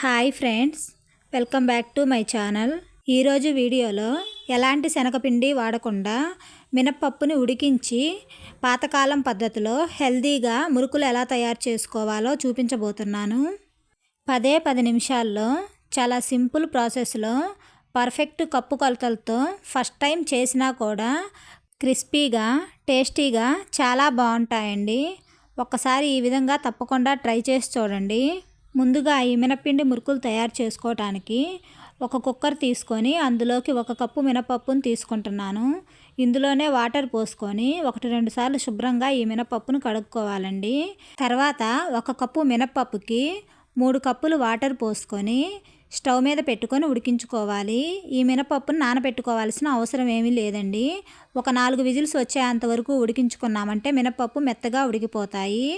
Hi friends welcome back to my channel. ఈరోజు వీడియోలో ఎలాంటి శనగపిండి వాడకుండా మినప్పప్పుని ఉడికించి పాతకాలం పద్ధతిలో హెల్దీగా మురుకులు ఎలా తయారు చేసుకోవాలో చూపించబోతున్నాను. పదే పది నిమిషాల్లో చాలా సింపుల్ ప్రాసెస్లో పర్ఫెక్ట్ కప్పు కొలతలతో ఫస్ట్ టైం చేసినా కూడా క్రిస్పీగా టేస్టీగా చాలా బాగుంటాయండి. ఒక్కసారి ఈ విధంగా తప్పకుండా ట్రై చేసి చూడండి. ముందుగా ఈ మినప్పిండి మురుకులు తయారు చేసుకోవటానికి ఒక కుక్కర్ తీసుకొని అందులోకి ఒక కప్పు మినపప్పును తీసుకుంటున్నాను. ఇందులోనే వాటర్ పోసుకొని ఒకటి రెండు సార్లు శుభ్రంగా ఈ మినపప్పును కడుక్కోవాలండి. తర్వాత ఒక కప్పు మినపప్పుకి మూడు కప్పులు వాటర్ పోసుకొని స్టవ్ మీద పెట్టుకొని ఉడికించుకోవాలి. ఈ మినపప్పును నానబెట్టుకోవాల్సిన అవసరం ఏమీ లేదండి. ఒక నాలుగు విజిల్స్ వచ్చేంత వరకు ఉడికించుకున్నామంటే మినపప్పు మెత్తగా ఉడికిపోతాయి.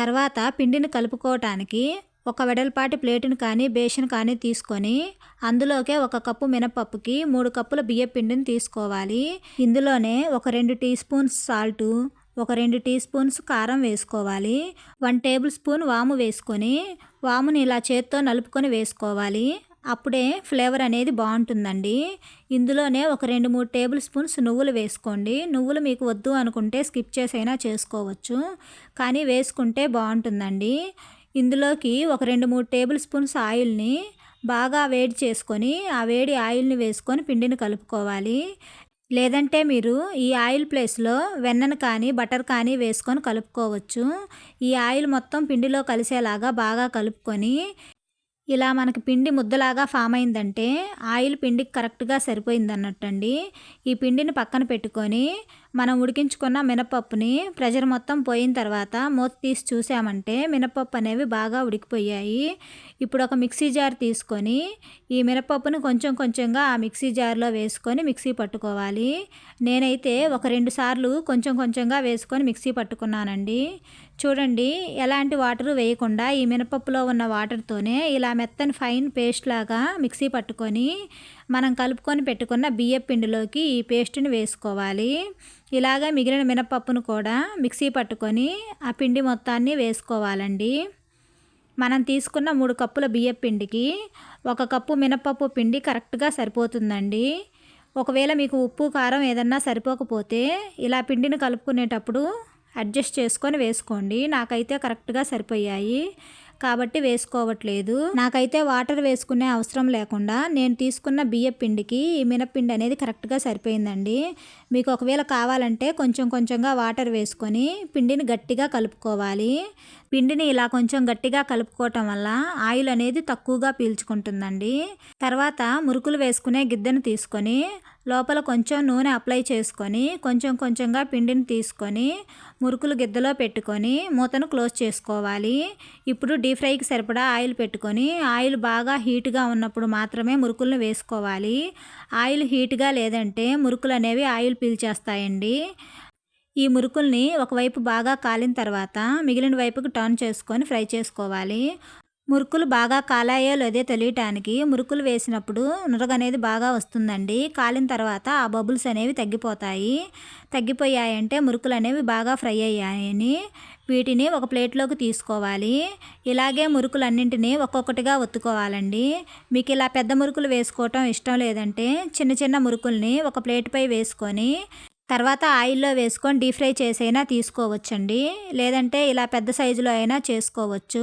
తర్వాత పిండిని కలుపుకోవటానికి ఒక వెడల్పాటి ప్లేటును కానీ బేషన్ కానీ తీసుకొని అందులోకే ఒక కప్పు మినపప్పుకి మూడు కప్పుల బియ్యపిండిని తీసుకోవాలి. ఇందులోనే ఒక రెండు టీ స్పూన్స్ సాల్టు ఒక రెండు టీ స్పూన్స్ కారం వేసుకోవాలి. వన్ టేబుల్ స్పూన్ వాము వేసుకొని వాముని ఇలా చేత్తో నలుపుకొని వేసుకోవాలి. అప్పుడే ఫ్లేవర్ అనేది బాగుంటుందండి. ఇందులోనే ఒక రెండు మూడు టేబుల్ స్పూన్స్ నువ్వులు వేసుకోండి. నువ్వులు మీకు వద్దు అనుకుంటే స్కిప్ చేసైనా చేసుకోవచ్చు. కానీ వేసుకుంటే బాగుంటుందండి. ఇందులోకి ఒక రెండు మూడు టేబుల్ స్పూన్స్ ఆయిల్ని బాగా వేడి చేసుకొని ఆ వేడి ఆయిల్ని వేసుకొని పిండిని కలుపుకోవాలి. లేదంటే మీరు ఈ ఆయిల్ ప్లేస్లో వెన్నను కానీ బటర్ కానీ వేసుకొని కలుపుకోవచ్చు. ఈ ఆయిల్ మొత్తం పిండిలో కలిసేలాగా బాగా కలుపుకొని ఇలా మనకి పిండి ముద్దలాగా ఫామ్ అయిందంటే ఆయిల్ పిండికి కరెక్ట్గా సరిపోయింది అన్నట్టండి ఈ పిండిని పక్కన పెట్టుకొని మనం ఉడికించుకున్న మినపప్పుని ప్రెషర్ మొత్తం పోయిన తర్వాత మూత తీసి చూసామంటే మినపప్పు అనేవి బాగా ఉడికిపోయాయి. ఇప్పుడు ఒక మిక్సీ జార్ తీసుకొని ఈ మినపప్పుని కొంచెం కొంచెంగా ఆ మిక్సీ జార్లో వేసుకొని మిక్సీ పట్టుకోవాలి. నేనైతే ఒక రెండు సార్లు కొంచెం కొంచెంగా వేసుకొని మిక్సీ పట్టుకున్నానండి. చూడండి ఎలాంటి వాటర్ వేయకుండా ఈ మినపప్పులో ఉన్న వాటర్తోనే ఇలా మెత్తని ఫైన్ పేస్ట్ లాగా మిక్సీ పట్టుకొని మనం కలుపుకొని పెట్టుకున్న బియ్యం పిండిలోకి ఈ పేస్ట్ని వేసుకోవాలి. ఇలాగా మిగిలిన మినపప్పును కూడా మిక్సీ పట్టుకొని ఆ పిండి మొత్తాన్ని వేసుకోవాలండి. మనం తీసుకున్న మూడు కప్పుల బియ్యం పిండికి ఒక కప్పు మినపప్పు పిండి కరెక్ట్గా సరిపోతుందండి. ఒకవేళ మీకు ఉప్పు కారం ఏదన్నా సరిపోకపోతే ఇలా పిండిని కలుపుకునేటప్పుడు అడ్జస్ట్ చేసుకొని వేసుకోండి. నాకైతే కరెక్ట్గా సరిపోయాయి. కాబట్టి వేసుకోవట్లేదు. నాకైతే వాటర్ వేసుకునే అవసరం లేకుండా నేను తీసుకున్న బియ్య పిండికి ఈ మినపిండి అనేది కరెక్ట్గా సరిపోయిందండి. మీకు ఒకవేళ కావాలంటే కొంచెం కొంచెంగా వాటర్ వేసుకొని పిండిని గట్టిగా కలుపుకోవాలి. పిండిని ఇలా కొంచెం గట్టిగా కలుపుకోవటం వల్ల ఆయిల్ అనేది తక్కువగా పీల్చుకుంటుందండి. తర్వాత మురుకులు వేసుకునే గిద్దెను తీసుకొని లోపల కొంచెం నూనె అప్లై చేసుకొని కొంచెం కొంచెంగా పిండిని తీసుకొని మురుకులు గిద్దలో పెట్టుకొని మూతను క్లోజ్ చేసుకోవాలి. ఇప్పుడు డీప్ ఫ్రైకి సరిపడా ఆయిల్ పెట్టుకొని ఆయిల్ బాగా హీట్గా ఉన్నప్పుడు మాత్రమే మురుకులను వేసుకోవాలి. ఆయిల్ హీట్గా లేదంటే మురుకులు అనేవి ఆయిల్ పీల్చేస్తాయండి. ఈ మురుకుల్ని ఒకవైపు బాగా కాలిన తర్వాత మిగిలిన వైపుకి టర్న్ చేసుకొని ఫ్రై చేసుకోవాలి. మురుకులు బాగా కాలాయో లేదో తెలియటానికి మురుకులు వేసినప్పుడు నురగ అనేది బాగా వస్తుందండి. కాలిన తర్వాత ఆ బబుల్స్ అనేవి తగ్గిపోతాయి. తగ్గిపోయాయంటే మురుకులు అనేవి బాగా ఫ్రై అయ్యాయని వీటిని ఒక ప్లేట్లోకి తీసుకోవాలి. ఇలాగే మురుకులన్నింటినీ ఒక్కొక్కటిగా ఒత్తుకోవాలండి. మీకు ఇలా పెద్ద మురుకులు వేసుకోవటం ఇష్టం లేదంటే చిన్న చిన్న మురుకుల్ని ఒక ప్లేట్పై వేసుకొని తర్వాత ఆయిల్లో వేసుకొని డీప్ ఫ్రై చేసైనా తీసుకోవచ్చండి. లేదంటే ఇలా పెద్ద సైజులో అయినా చేసుకోవచ్చు.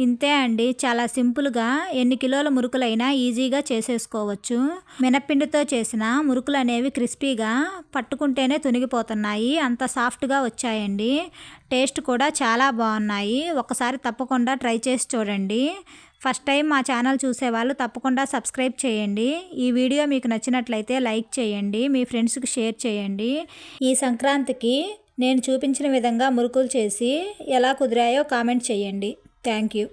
ఇంతే అండి. చాలా సింపుల్గా ఎన్ని కిలోల మురుకులైనా ఈజీగా చేసేసుకోవచ్చు. మినప్పిండితో చేసిన మురుకులు అనేవి క్రిస్పీగా పట్టుకుంటేనే తునిగిపోతున్నాయి. అంత సాఫ్ట్గా వచ్చాయండి. టేస్ట్ కూడా చాలా బాగున్నాయి. ఒకసారి తప్పకుండా ట్రై చేసి చూడండి. ఫస్ట్ టైం మా ఛానల్ చూసేవాళ్ళు తప్పకుండా సబ్స్క్రైబ్ చేయండి. ఈ వీడియో మీకు నచ్చినట్లయితే లైక్ చేయండి మీ ఫ్రెండ్స్కి షేర్ చేయండి. ఈ సంక్రాంతికి నేను చూపించిన విధంగా మురుకులు చేసి ఎలా కుదిరాయో కామెంట్ చేయండి. Thank you.